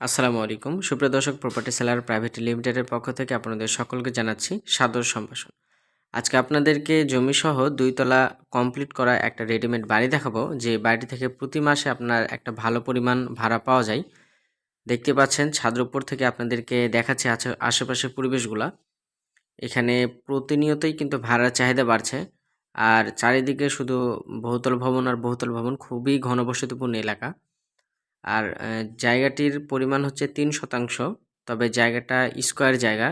আসসালামু আলাইকুম। সুপ্রিয় দর্শক প্রপার্টি সেলার প্রাইভেট লিমিটেডের পক্ষ থেকে আপনাদের সকলকে জানাচ্ছি সাদর সম্ভাষণ। আজকে আপনাদেরকে জমিসহ দুইতলা কমপ্লিট করা একটা রেডিমেড বাড়ি দেখাবো, যে বাড়িটি থেকে প্রতি মাসে আপনার একটা ভালো পরিমাণ ভাড়া পাওয়া যায়। দেখতে পাচ্ছেন, ছাদের উপর থেকে আপনাদেরকে দেখাচ্ছে আশেপাশের পরিবেশগুলা। এখানে প্রতিনিয়তই কিন্তু ভাড়ার চাহিদা বাড়ছে, আর চারিদিকে শুধু বহুতল ভবন আর বহুতল ভবন খুবই ঘনবসতিপূর্ণ এলাকা। আর জায়গাটির পরিমাণ হচ্ছে তিন শতাংশ, তবে জায়গাটা স্কোয়ার জায়গা।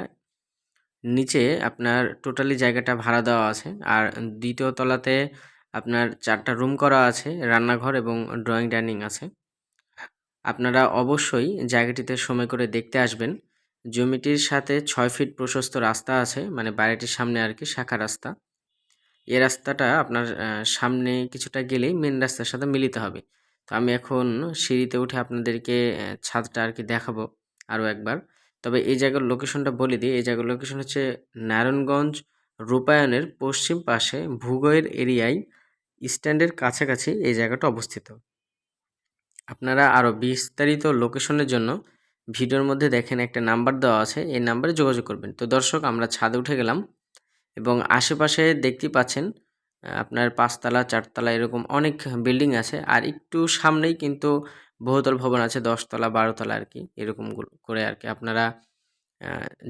নিচে আপনার টোটালি জায়গাটা ভাড়া দেওয়া আছে। আর দ্বিতীয় তলাতে আপনার চারটা রুম করা আছে, রান্নাঘর এবং ড্রয়িং ডাইনিং আছে। আপনারা অবশ্যই জায়গাটিতে সময় করে দেখতে আসবেন। জমিটির সাথে ছয় ফিট প্রশস্ত রাস্তা আছে মানে বাড়িটির সামনে আর কি, শাখা রাস্তা। এ রাস্তাটা আপনার সামনে কিছুটা গেলেই মেন রাস্তার সাথে মিলিত হবে। তো আমি এখন সিঁড়িতে উঠে আপনাদেরকে ছাদটা আর কি দেখাবো আরও একবার। তবে এই জায়গার লোকেশনটা বলে দিই, এই জায়গার লোকেশন হচ্ছে নারায়ণগঞ্জ রূপায়ণের পশ্চিম পাশে ভূগয়ের এরিয়ায় স্ট্যান্ডের কাছাকাছি এই জায়গাটা অবস্থিত। আপনারা আরও বিস্তারিত লোকেশনের জন্য ভিডিওর মধ্যে দেখেন একটা নাম্বার দেওয়া আছে, এই নাম্বারে যোগাযোগ করবেন। তো দর্শক, আমরা ছাদে উঠে গেলাম এবং আশেপাশে দেখতেই পাচ্ছেন আপনার পাঁচতলা, চারতলা এরকম অনেক বিল্ডিং আছে। আর একটু সামনেই কিন্তু বহুতল ভবন আছে, দশতলা, বারোতলা আর কি, এরকম করে আর কি আপনারা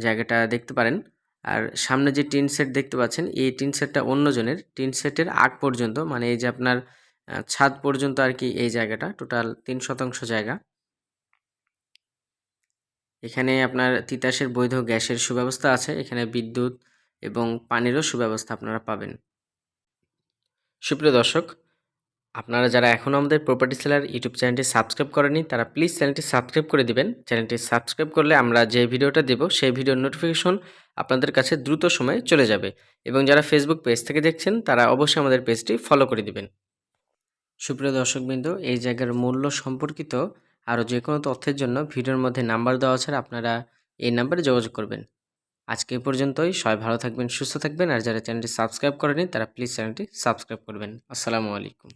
জায়গাটা দেখতে পারেন। আর সামনে যে টিন সেট দেখতে পাচ্ছেন, এই টিন সেটটা অন্যজনের টিন সেটের আগ পর্যন্ত মানে এই যে আপনার ছাদ পর্যন্ত আর কি এই জায়গাটা টোটাল তিন শতাংশ জায়গা। এখানে আপনার তিতাসের বৈধ গ্যাসের সুব্যবস্থা আছে। এখানে বিদ্যুৎ এবং পানিরও সুব্যবস্থা আপনারা পাবেন। সুপ্রিয় দর্শক, আপনারা যারা এখনও আমাদের প্রপার্টি সেলার ইউটিউব চ্যানেলটি সাবস্ক্রাইব করেনি তারা প্লিজ চ্যানেলটি সাবস্ক্রাইব করে দিবেন। চ্যানেলটি সাবস্ক্রাইব করলে আমরা যে ভিডিওটা দেব, সেই ভিডিওর নোটিফিকেশন আপনাদের কাছে দ্রুত সময়ে চলে যাবে। এবং যারা ফেসবুক পেজ থেকে দেখছেন, তারা অবশ্যই আমাদের পেজটি ফলো করে দিবেন। সুপ্রিয় দর্শকবৃন্দ, এই জায়গার মূল্য সম্পর্কিত আরও যে কোনো তথ্যের জন্য ভিডিওর মধ্যে নাম্বার দেওয়া আছে, আপনারা এই নাম্বারে যোগাযোগ করবেন। আজকে এ পর্যন্তই। সবাই ভালো থাকবেন, সুস্থ থাকবেন, আর যারা চ্যানেলটি সাবস্ক্রাইব করেনি তারা প্লিজ চ্যানেলটি সাবস্ক্রাইব করবেন। আসসালামু আলাইকুম।